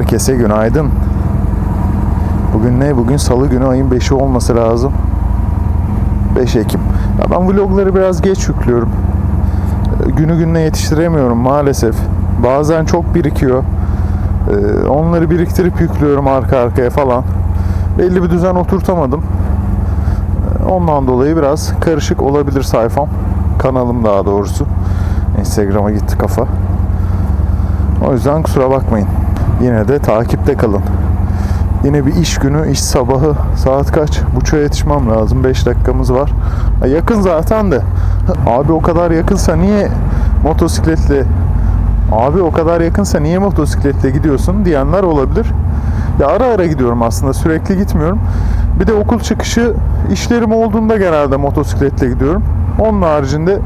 Herkese günaydın. Bugün ne? Bugün salı günü ayın 5'i olması lazım. 5 Ekim. Ya ben vlogları biraz geç yüklüyorum. Ee, Günü gününe yetiştiremiyorum maalesef. Bazen çok birikiyor. Ee, Onları biriktirip yüklüyorum arka arkaya falan. Belli bir düzen oturtamadım. Ee, Ondan dolayı biraz karışık olabilir sayfam. Kanalım daha doğrusu. Instagram'a gitti kafa. O yüzden kusura bakmayın. Yine de takipte kalın. Yine bir iş günü, iş sabahı. Saat kaç? Buçuğa yetişmem lazım. 5 dakikamız var. Yakın zaten de. Abi o kadar yakınsa niye motosikletle Abi o kadar yakınsa niye motosikletle gidiyorsun diyenler olabilir. Ya ara ara gidiyorum aslında sürekli gitmiyorum. Bir de okul çıkışı işlerim olduğunda genelde motosikletle gidiyorum. Onun haricinde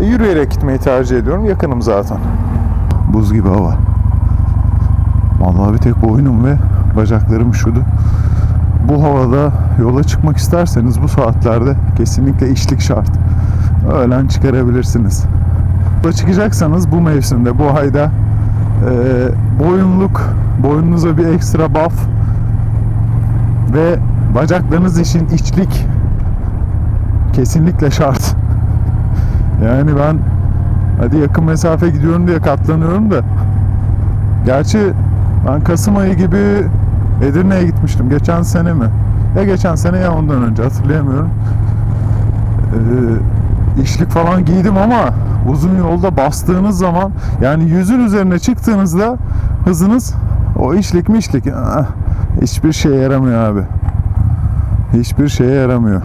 e, yürüyerek gitmeyi tercih ediyorum. Yakınım zaten. Buz gibi hava. Vallahi bir tek boynum ve bacaklarım üşüdü. Bu havada yola çıkmak isterseniz bu saatlerde kesinlikle işlik şart. Öğlen çıkarabilirsiniz. Yola çıkacaksanız bu mevsimde, bu ayda e, boyunluk, boynunuza bir ekstra buff ve bacaklarınız için içlik kesinlikle şart. Yani ben hadi yakın mesafe gidiyorum diye katlanıyorum da Gerçi ben Kasım ayı gibi Edirne'ye gitmiştim. Geçen sene mi? Ya geçen sene ya ondan önce hatırlayamıyorum. Ee, işlik falan giydim ama uzun yolda bastığınız zaman yani yüzün üzerine çıktığınızda hızınız o işlik mi işlik ah, hiçbir şeye yaramıyor abi. Hiçbir şeye yaramıyor.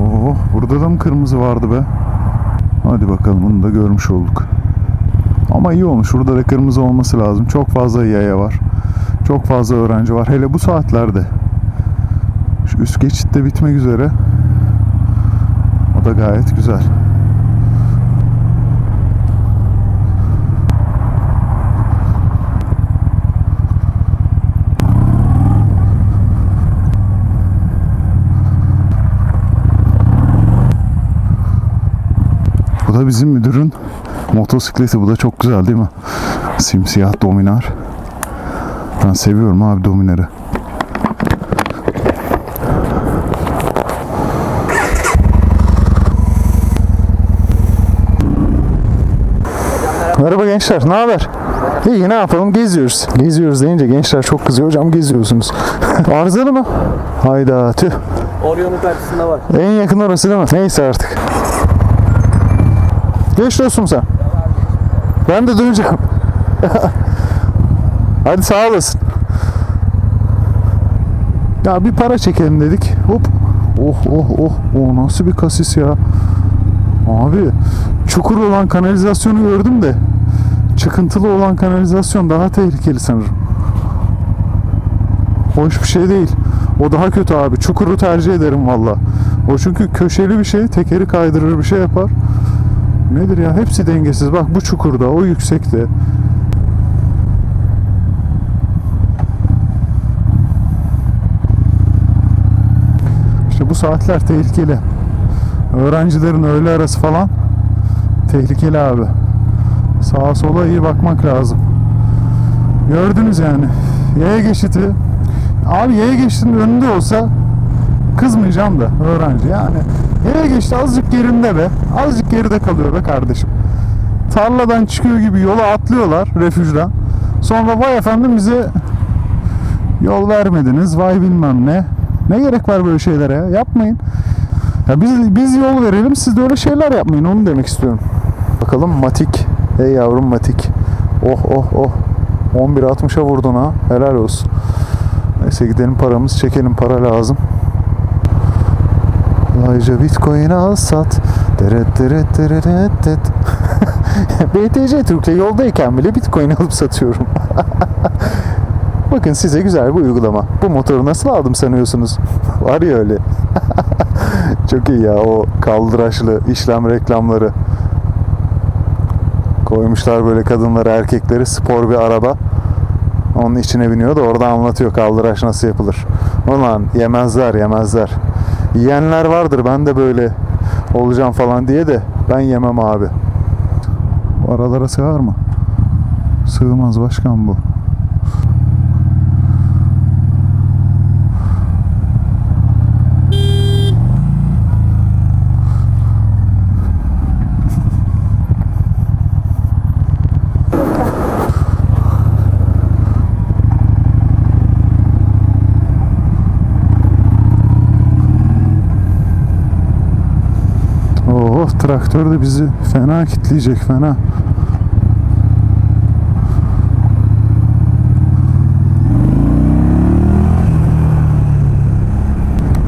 Oo, burada da mı kırmızı vardı be? Hadi bakalım bunu da görmüş olduk. Ama iyi olmuş. Burada da kırmızı olması lazım. Çok fazla yaya var. Çok fazla öğrenci var. Hele bu saatlerde. Şu üst geçitte bitmek üzere. O da gayet güzel. Bu da bizim müdürün motosikleti. Bu da çok güzel değil mi? Simsiyah dominar. Ben seviyorum abi dominarı. Merhaba gençler, ne haber? İyi ne yapalım geziyoruz. Geziyoruz deyince gençler çok kızıyor hocam geziyorsunuz. Arızalı mı? Hayda tüh. Orion'un karşısında var. En yakın orası değil mi? Neyse artık. Geç dostum sen. Ben de döneceğim. Hadi sağ olasın. Ya bir para çekelim dedik. Hop. Oh oh oh. O nasıl bir kasis ya. Abi çukur olan kanalizasyonu gördüm de çıkıntılı olan kanalizasyon daha tehlikeli sanırım. Hoş bir şey değil. O daha kötü abi. Çukuru tercih ederim valla. O çünkü köşeli bir şey, tekeri kaydırır bir şey yapar. Nedir ya? Hepsi dengesiz. Bak bu çukurda, o yüksekte. Saatler tehlikeli. Öğrencilerin öğle arası falan tehlikeli abi. Sağa sola iyi bakmak lazım. Gördünüz yani. Yaya geçidi. Abi yaya geçidinin önünde olsa kızmayacağım da öğrenci yani. Yaya geçti azıcık gerinde be. Azıcık geride kalıyor be kardeşim. Tarladan çıkıyor gibi yola atlıyorlar refüjden. Sonra vay efendim bize yol vermediniz vay bilmem ne. Ne gerek var böyle şeylere ya? Yapmayın. Ya biz biz yol verelim siz de öyle şeyler yapmayın onu demek istiyorum. Bakalım Matik. Ey yavrum Matik. Oh oh oh. 11.60'a vurdun ha. Helal olsun. Neyse gidelim paramız çekelim para lazım. Kolayca bitcoin al sat. Deret deret deret deret. BTC Türk'le yoldayken bile bitcoin alıp satıyorum. Bakın size güzel bir uygulama. Bu motoru nasıl aldım sanıyorsunuz? Var ya öyle. Çok iyi ya o kaldıraçlı işlem reklamları. Koymuşlar böyle kadınları erkekleri spor bir araba. Onun içine biniyor da orada anlatıyor kaldıraç nasıl yapılır. Ulan yemezler yemezler. Yiyenler vardır ben de böyle olacağım falan diye de ben yemem abi. Aralara sığar mı? Sığmaz başkan bu. Traktör de bizi fena kitleyecek fena.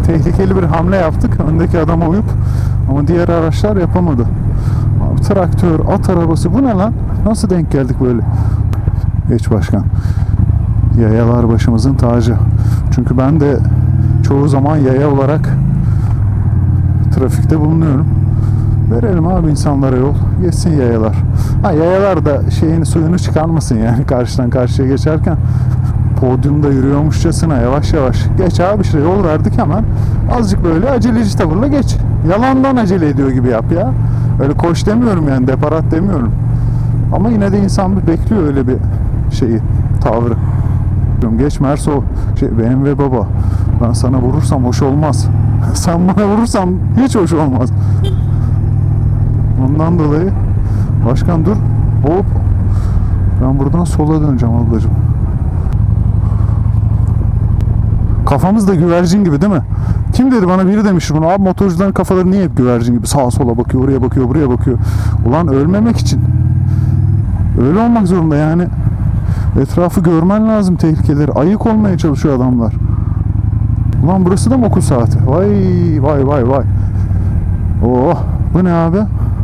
Tehlikeli bir hamle yaptık. Öndeki adama uyup ama diğer araçlar yapamadı. Abi traktör, at arabası bu ne lan? Nasıl denk geldik böyle? Geç başkan. Yayalar başımızın tacı. Çünkü ben de çoğu zaman yaya olarak trafikte bulunuyorum. Verelim abi insanlara yol. Geçsin yayalar. Ha yayalar da şeyin suyunu çıkarmasın yani karşıdan karşıya geçerken podyumda yürüyormuşçasına yavaş yavaş. Geç abi işte yol verdik hemen. Azıcık böyle aceleci tavırla geç. Yalandan acele ediyor gibi yap ya. Öyle koş demiyorum yani deparat demiyorum. Ama yine de insan bir bekliyor öyle bir şeyi, tavrı. Geç Merso, şey, BMW baba. Ben sana vurursam hoş olmaz. Sen bana vurursan hiç hoş olmaz. Ondan dolayı başkan dur. Hop. Ben buradan sola döneceğim ablacığım. Kafamız da güvercin gibi değil mi? Kim dedi bana biri demiş bunu abi motorcuların kafaları niye hep güvercin gibi sağa sola bakıyor oraya bakıyor buraya bakıyor. Ulan ölmemek için. Öyle olmak zorunda yani. Etrafı görmen lazım tehlikeleri. Ayık olmaya çalışıyor adamlar. Ulan burası da mı okul saati? Vay vay vay vay. Oh bu ne abi?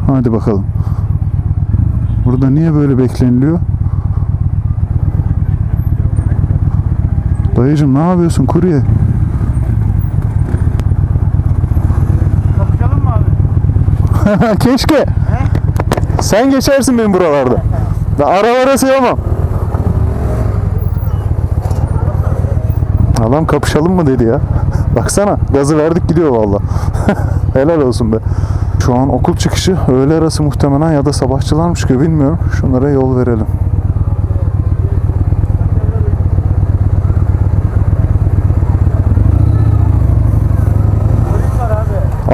Hadi bakalım. Burada niye böyle bekleniliyor? Dayıcım ne yapıyorsun kurye? Kapışalım mı abi? Keşke. Sen geçersin benim buralarda. Da aralara sığamam. Adam kapışalım mı dedi ya. Baksana gazı verdik gidiyor valla. Helal olsun be. Şu an okul çıkışı öğle arası muhtemelen ya da sabahçılarmış gibi bilmiyorum. Şunlara yol verelim.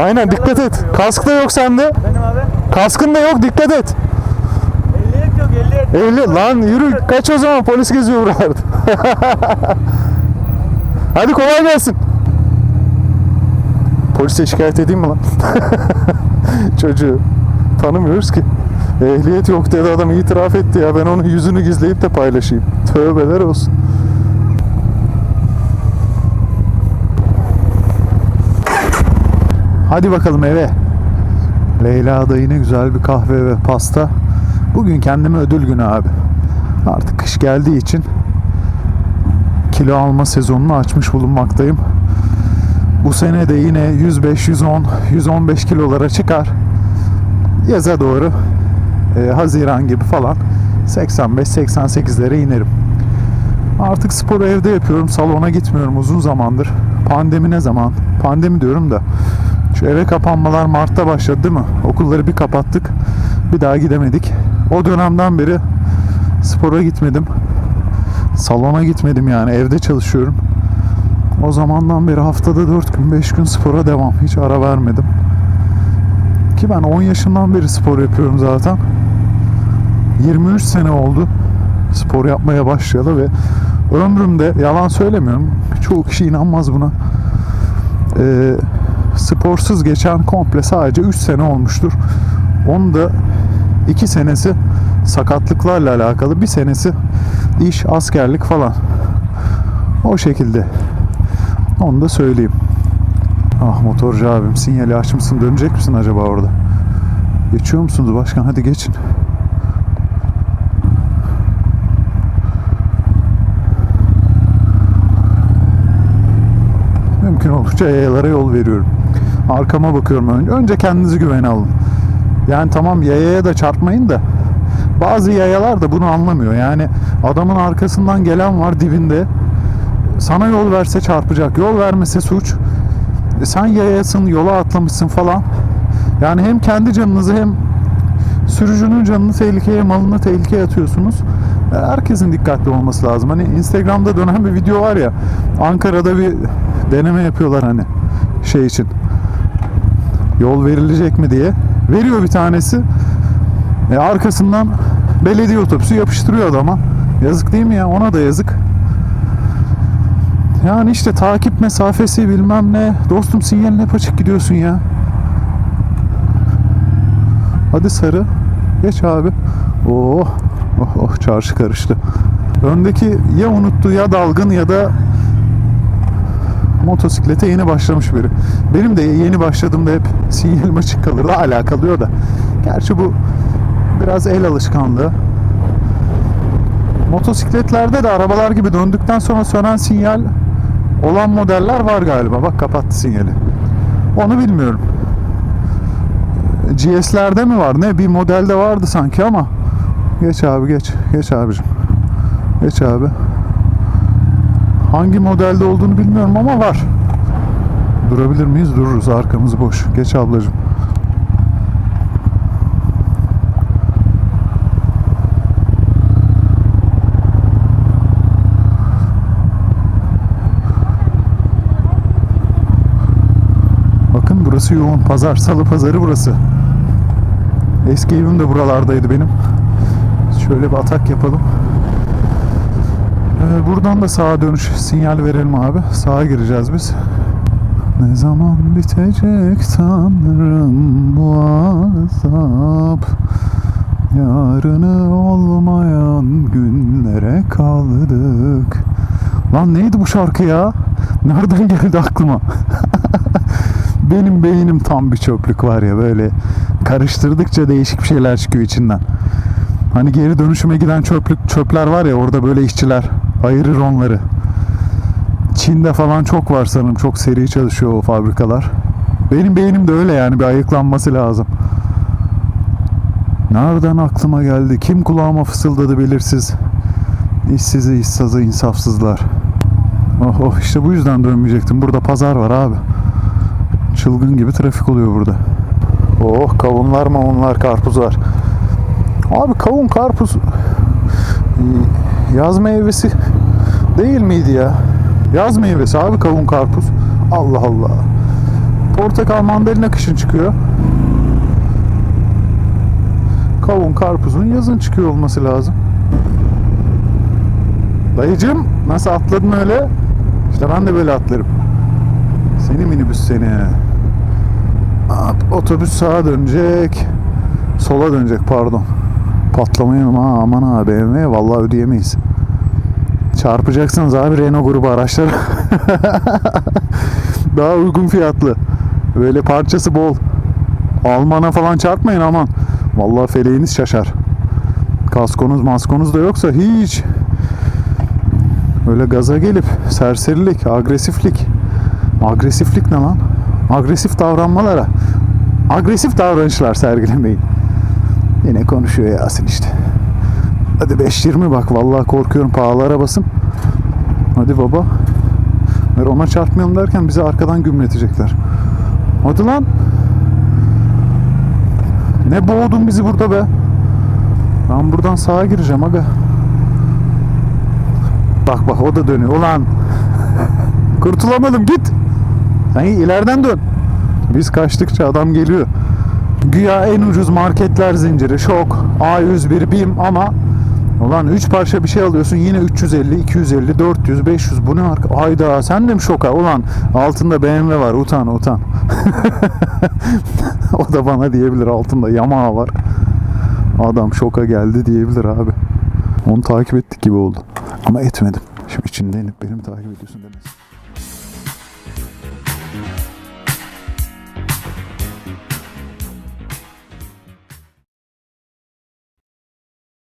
Aynen dikkat et. Kask da yok sende. Benim abi. Kaskın da yok dikkat et. Ehliyet yok ehliyet. Evli lan yürü kaç o zaman polis geziyor buralarda. Hadi kolay gelsin. Polise şikayet edeyim mi lan? Çocuğu tanımıyoruz ki. Ehliyet yok dedi adam itiraf etti ya ben onun yüzünü gizleyip de paylaşayım. Tövbeler olsun. Hadi bakalım eve. Leyla da yine güzel bir kahve ve pasta. Bugün kendime ödül günü abi. Artık kış geldiği için kilo alma sezonunu açmış bulunmaktayım. Bu sene de yine 105, 110, 115 kilolara çıkar. Yaza doğru e, Haziran gibi falan 85-88'lere inerim. Artık sporu evde yapıyorum. Salona gitmiyorum uzun zamandır. Pandemi ne zaman? Pandemi diyorum da şu eve kapanmalar Mart'ta başladı değil mi? Okulları bir kapattık. Bir daha gidemedik. O dönemden beri spora gitmedim. Salona gitmedim yani evde çalışıyorum. O zamandan beri haftada 4 gün 5 gün spora devam. Hiç ara vermedim. Ki ben 10 yaşından beri spor yapıyorum zaten. 23 sene oldu spor yapmaya başlayalı ve ömrümde yalan söylemiyorum. Çoğu kişi inanmaz buna. Ee, sporsuz geçen komple sadece 3 sene olmuştur. Onun da 2 senesi sakatlıklarla alakalı, bir senesi iş, askerlik falan. O şekilde. Onu da söyleyeyim. Ah motorcu abim sinyali açmışsın dönecek misin acaba orada? Geçiyor musunuz başkan? Hadi geçin. Mümkün oldukça yayalara yol veriyorum. Arkama bakıyorum önce. Kendinizi güvene alın. Yani tamam yayaya da çarpmayın da bazı yayalar da bunu anlamıyor. Yani adamın arkasından gelen var dibinde. Sana yol verse çarpacak. Yol vermese suç. E Sen yayasın, yola atlamışsın falan. Yani hem kendi canınızı hem sürücünün canını tehlikeye, malını tehlikeye atıyorsunuz. E, Herkesin dikkatli olması lazım. Hani Instagram'da dönen bir video var ya. Ankara'da bir deneme yapıyorlar hani şey için. Yol verilecek mi diye. Veriyor bir tanesi. E arkasından belediye otobüsü yapıştırıyor adama. Yazık değil mi ya? Ona da yazık. Yani işte takip mesafesi bilmem ne. Dostum sinyaline hep açık gidiyorsun ya. Hadi sarı. Geç abi. Oh. Oh, oh çarşı karıştı. Öndeki ya unuttu ya dalgın ya da motosiklete yeni başlamış biri. Benim de yeni başladığımda hep sinyalim açık kalırdı. Hala kalıyor da. Gerçi bu biraz el alışkanlığı. Motosikletlerde de arabalar gibi döndükten sonra sönen sinyal olan modeller var galiba. Bak kapattı sinyali. Onu bilmiyorum. GS'lerde mi var? Ne? Bir modelde vardı sanki ama. Geç abi geç. Geç abicim. Geç abi. Hangi modelde olduğunu bilmiyorum ama var. Durabilir miyiz? Dururuz. Arkamız boş. Geç ablacığım. Bakın burası yoğun. Pazar, salı pazarı burası. Eski evim de buralardaydı benim. Şöyle bir atak yapalım. Ee, buradan da sağa dönüş sinyal verelim abi. Sağa gireceğiz biz. Ne zaman bitecek tanrım bu azap Yarını olmayan günlere kaldık Lan neydi bu şarkı ya? Nereden geldi aklıma? Benim beynim tam bir çöplük var ya böyle karıştırdıkça değişik bir şeyler çıkıyor içinden. Hani geri dönüşüme giden çöplük çöpler var ya orada böyle işçiler ayırır onları. Çin'de falan çok var sanırım. Çok seri çalışıyor o fabrikalar. Benim beynim de öyle yani bir ayıklanması lazım. Nereden aklıma geldi? Kim kulağıma fısıldadı belirsiz. İşsizi, işsazı, insafsızlar. Oh oh işte bu yüzden dönmeyecektim. Burada pazar var abi. Çılgın gibi trafik oluyor burada. Oh kavunlar mavunlar karpuz var. Abi kavun karpuz yaz meyvesi değil miydi ya? Yaz meyvesi abi kavun karpuz. Allah Allah. Portakal mandalina kışın çıkıyor. Kavun karpuzun yazın çıkıyor olması lazım. Dayıcım nasıl atladın öyle? İşte ben de böyle atlarım. Seni minibüs seni. Otobüs sağa dönecek. Sola dönecek pardon. Patlamayalım ha aman ha BMW vallahi ödeyemeyiz. Çarpacaksınız abi Renault grubu araçları. Daha uygun fiyatlı. Böyle parçası bol. Almana falan çarpmayın aman. Vallahi feleğiniz şaşar. Kaskonuz maskonuz da yoksa hiç. Öyle gaza gelip serserilik, agresiflik. Agresiflik ne lan? Agresif davranmalara. Agresif davranışlar sergilemeyin. Yine konuşuyor Yasin işte. Hadi 5.20 bak vallahi korkuyorum pahalı arabasım. Hadi baba. Ver ona çarpmayalım derken bizi arkadan gümletecekler. Hadi lan. Ne boğdun bizi burada be. Ben buradan sağa gireceğim aga. Bak bak o da dönüyor. Ulan. Kurtulamadım git. Sen ileriden dön. Biz kaçtıkça adam geliyor. Güya en ucuz marketler zinciri şok A101 BİM ama Ulan 3 parça bir şey alıyorsun yine 350, 250, 400, 500 bu ne arka? Hayda sen de mi şoka? Ulan altında BMW var utan utan. o da bana diyebilir altında Yamaha var. Adam şoka geldi diyebilir abi. Onu takip ettik gibi oldu. Ama etmedim. Şimdi içinde inip beni mi takip ediyorsun demesin.